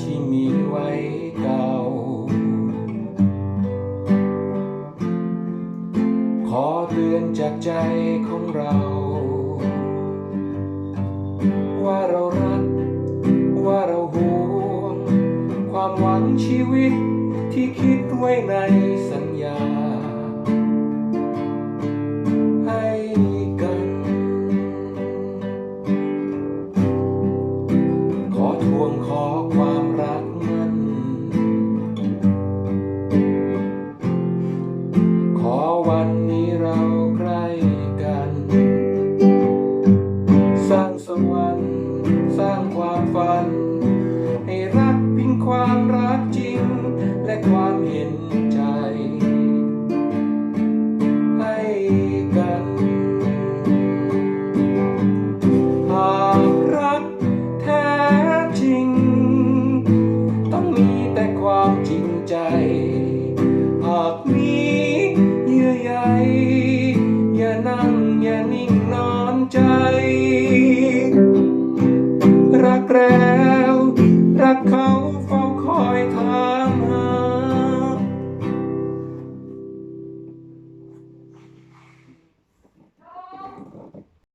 ที่มีไว้เก่า ขอเตือนจากใจของเรา ว่าเรารัก ว่าเราห่วง ความหวังชีวิตที่คิดไว้ในสัญ ทวงขอความรักมัน ขอวัน หากมีเยื่อใยอย่านั่งอย่านิ่งนอนใจ รักแล้ว รักเขา